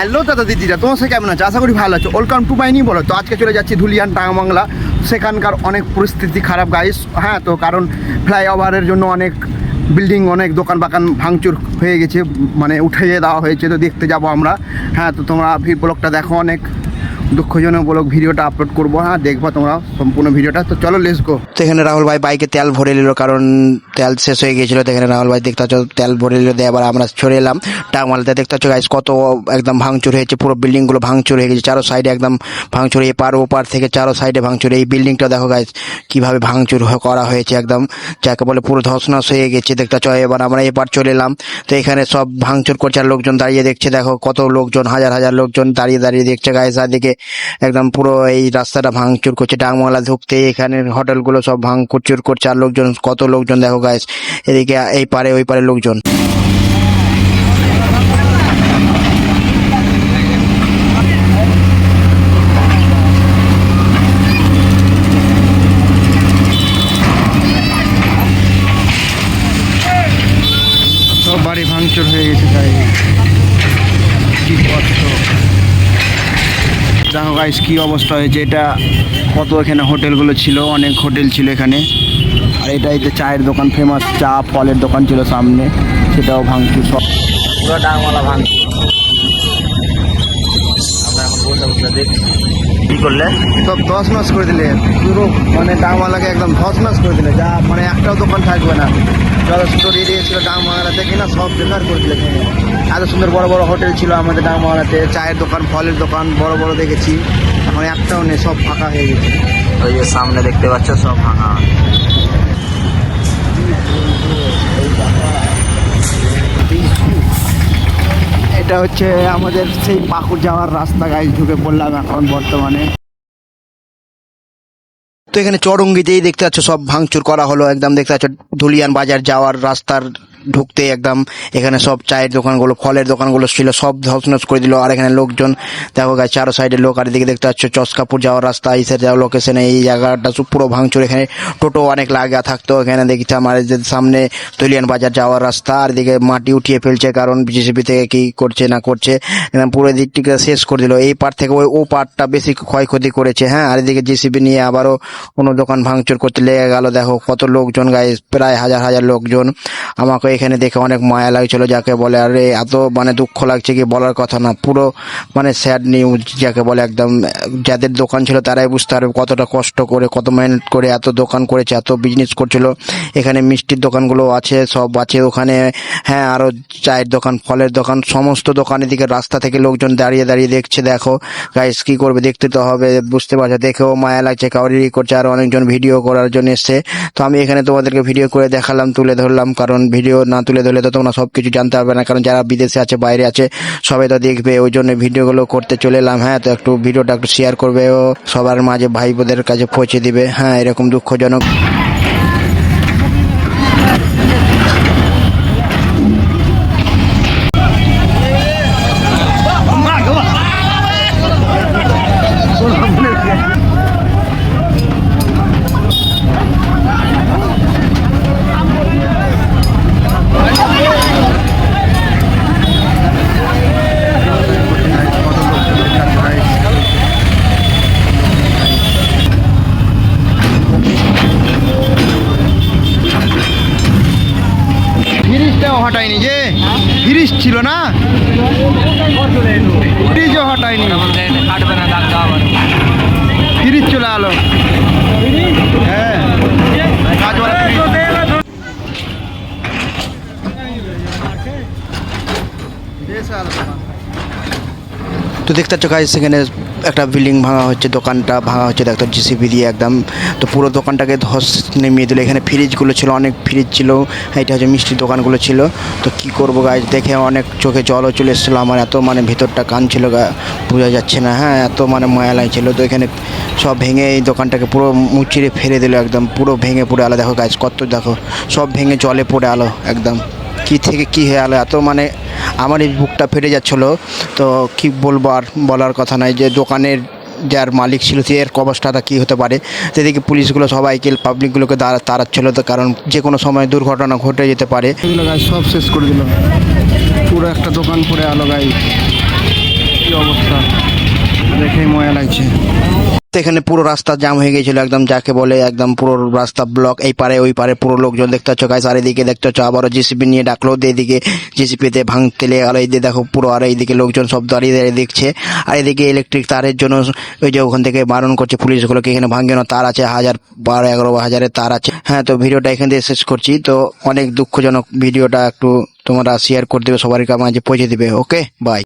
Hello দাদা দিদিরা, তোমার সাথে কেমন আছে? আশা করি ভালো আছো। ওয়েলকাম টু মাই নিউ বলো। তো আজকে চলে যাচ্ছি ধুলিয়ান, টাঙ্গামাংলা। সেখানকার অনেক পরিস্থিতি খারাপ গাইস হ্যাঁ তো কারণ ফ্লাইওভারের জন্য অনেক বিল্ডিং, অনেক দোকান বাকান ভাঙচুর হয়ে গেছে মানে উঠিয়ে দেওয়া হয়েছে। তো দেখতে যাব আমরা। হ্যাঁ তো তোমরা ভি ব্লকটা দেখো অনেক। দুঃখজনক ব্লগ ভিডিওটা আপলোড করব হ্যাঁ দেখব তোমরা সম্পূর্ণ ভিডিওটা। তো চলো লেস গো তো এখানে রাহুল ভাই, বাইকে তেল ভরে নিল, কারণ তেল শেষ হয়ে গিয়েছিল, তো এখানে রাহুল ভাই দেখতে পাচ্ছ, তেল ভরে নিল, দিয়ে আবার আমরা চলে এলাম টাঙ্গালতে দেখতে পাচ্ছ গাইস কত একদম ভাঙচুর হয়েছে, পুরো বিল্ডিংগুলো ভাঙচুর হয়ে গেছে, চারো সাইডে একদম ভাঙচুর, এপার ওপার থেকে চারো সাইডে ভাঙচুর। এই বিল্ডিংটা দেখো গাইস কীভাবে ভাঙচুর করা হয়েছে একদম, যাকে বলে পুরো ধসনস হয়ে গেছে। দেখতে পাচ্ছ, এবার আমরা এপার চলে এলাম, তো এখানে সব ভাঙচুর করছে, আর লোকজন দাঁড়িয়ে দেখছে, দেখো, কত লোকজন, হাজার হাজার লোকজন দাঁড়িয়ে দাঁড়িয়ে দেখছে গাইস দিকে একদম পুরো এই রাস্তাটা ভাঙচুর করছে। ডাংমালা ঢুকতে এখানে হোটেলগুলো সব ভাঙচুর করছে। আর লোকজন, কত লোকজন দেখো গাইস এদিকে এই পারে, ওই পারে লোকজন। বাড়ি ভাঙচুর হয়ে গেছে তাই কি কষ্ট। দেখো গাইস কি অবস্থা হয়েছে? এটা কত এখানে হোটেলগুলো ছিল? অনেক হোটেল ছিল এখানে। আর এটা এই যে চায়ের দোকান ফেমাস চা ফলের দোকান ছিল সামনে। সেটাও ভাঙচুর সব। পুরো ভাঙছে আমরা এখন বলতে দেখছি। কি করলে? সব ধস নস করে দিলে। পুরো মানে ডাংমালাকে একদম ধস নস করে দিলে। যা মানে একটাও দোকান থাকবে না। যত সুন্দর এরিয়া ছিল ডাংমালা দেখি না সব বেকার করে দিলে এত সুন্দর বড় বড় হোটেল ছিল আমাদের ডাংমালাতে চায়ের দোকান ফলের দোকান বড় বড় দেখেছি। এখন একটাও নেই সব ফাঁকা হয়ে গেছে। ওই যে সামনে দেখতে পাচ্ছ সব ভাঙা এটা হচ্ছে আমাদের সেই পাকুড় যাওয়ার রাস্তা গায়ে ঢুকে পড়লাম এখন বর্তমানে। তো এখানে চরঙ্গিতেই দেখতে পাচ্ছ, সব ভাঙচুর করা হলো। একদম দেখতে পাচ্ছ, ধুলিয়ান বাজার যাওয়ার রাস্তার ঢুকতে একদম এখানে সব চায়ের দোকানগুলো, ফলের দোকানগুলো ছিল, সব ধসনস করে দিল। আর এখানে লোকজন, দেখো গাছ চারো সাইডে লোক, আর এদিকে দেখতে পাচ্ছ চসকাপুর যাওয়ার রাস্তা এই সাইড যাওয়ার লোকেশনে এই জায়গাটা পুরো ভাঙচুর। এখানে টোটো অনেক লাগা থাকতো। এখানে আমার এই সামনে ধুলিয়ান বাজার যাওয়ার রাস্তা, আর এদিকে মাটি উঠিয়ে ফেলছে, কারণ বিজেপি থেকে কি করছে না করছে পুরো দিকটিকে শেষ করে দিল। এই পার থেকে ওই, ও পারটা বেশি ক্ষয়ক্ষতি করেছে হ্যাঁ? আর এদিকে জেসিবি নিয়ে আবারও কোনো দোকান ভাঙচুর করতে লেগে গেল। দেখো কত লোকজন গায়ে প্রায় হাজার হাজার লোকজন আমাকে এখানে দেখে অনেক মায়া লাগছিল যাকে বলে, আরে এত মানে দুঃখ লাগছে কি বলার কথা না, পুরো মানে স্যাড নিউজ যাকে বলে একদম, যাদের দোকান ছিল তারাই বুঝতে পারবে কতটা কষ্ট করে, কত মেহনত করে এত দোকান করেছে, এত বিজনেস করছিল। এখানে মিষ্টির দোকানগুলো আছে, সব আছে ওখানে হ্যাঁ আরও চায়ের দোকান, ফলের দোকান, সমস্ত দোকান এদিকে রাস্তা থেকে লোকজন দাঁড়িয়ে দাঁড়িয়ে দেখছে, দেখো। গাইস কি করবে, দেখতে তো হবে, বুঝতে পারছ, দেখেও মায়া লাগছে কাউরি করছে, আর অনেকজন ভিডিও করার জন্য এসছে। তো আমি এখানে তোমাদেরকে ভিডিও করে দেখালাম, তুলে ধরলাম, কারণ ভিডিও না তুলে ধরলে তো তোমরা সব কিছু জানতে পারবে না, কারণ যারা বিদেশে আছে, বাইরে আছে, সবাই তো দেখবে, ওই জন্য ভিডিওগুলো করতে চলে এলাম। হ্যাঁ তো একটু ভিডিওটা একটু শেয়ার করবে ও, সবার মাঝে ভাই বোনের কাছে পৌঁছে দিবে। হ্যাঁ এরকম দুঃখজনক। ফ্রিজটাও হটায়নি যে ফ্রিজ ছিল না ফ্রিজও হটায়নি কাটবে না দাগ দেওয়া ফ্রিজ চলে আলো হ্যাঁ কাজওয়ালা ফ্রিজ। তো দেখতে পাচ্ছ গাইস সেখানে একটা বিল্ডিং ভাঙা হচ্ছে, দোকানটা ভাঙা হচ্ছে দেখতে জিসিবি দিয়ে একদম। তো পুরো দোকানটাকে ধস নেমিয়ে দিল। এখানে ফ্রিজগুলো ছিল, অনেক ফ্রিজ ছিল। এটা হচ্ছে মিষ্টির দোকানগুলো ছিল। তো কি করব গাছ দেখে অনেক চোখে জলও চলে এসেছিল। আমার এত মানে ভেতরটা কান ছিল গা- বোঝা যাচ্ছে না। হ্যাঁ এত মানে ময়া লাগছিল। তো এখানে সব ভেঙে এই দোকানটাকে পুরো মুচিরে ফেলে দিল একদম। পুরো ভেঙে পড়ে আলো। দেখো গাছ কত দেখো, সব ভেঙে জলে পড়ে আলো একদম। কি থেকে কি হয়ে আলো? এত মানে আমার এই বুকটা ফেটে যাচ্ছিল, তো কী বলব আর বলার কথা নাই যে দোকানের যার মালিক ছিল সে এর কবস্টাটা কী হতে পারে? সেদিকে পুলিশগুলো সবাইকে পাবলিকগুলোকে দাঁড়া তাড়াচ্ছিল তো কারণ যে কোনো সময় দুর্ঘটনা ঘটে যেতে পারে। সব শেষ করে দিল। পুরো একটা দোকান করে আলো গাই কি অবস্থা? দেখেই ময়া লাগছে। এখানে পুরো রাস্তা জাম হয়ে গেছিল একদম যাকে বলে একদম পুরো রাস্তা ব্লক এই পারে, ওই পারে পুরো লোকজন দেখতে পাচ্ছ গাছ আর এদিকে দেখতে পাচ্ছ, আবারও জিসিপি নিয়ে ডাকলো এদিকে জিসিপিতে ভাঙতে আর এইদিকে দেখো পুরো, আর এইদিকে লোকজন সব দাঁড়িয়ে দাঁড়িয়ে দেখছে, আর এদিকে ইলেকট্রিক তারের জন্য ওই যে ওখান থেকে বারণ করছে পুলিশগুলোকে, এখানে ভাঙবে না, তার আছে হাজার বারো, এগারো হাজারের তার আছে। হ্যাঁ তো ভিডিওটা এখান থেকে শেষ করছি, তো অনেক দুঃখজনক ভিডিওটা একটু তোমরা শেয়ার করে দেবে সবার মাঝে পৌঁছে দিবে ওকে বাই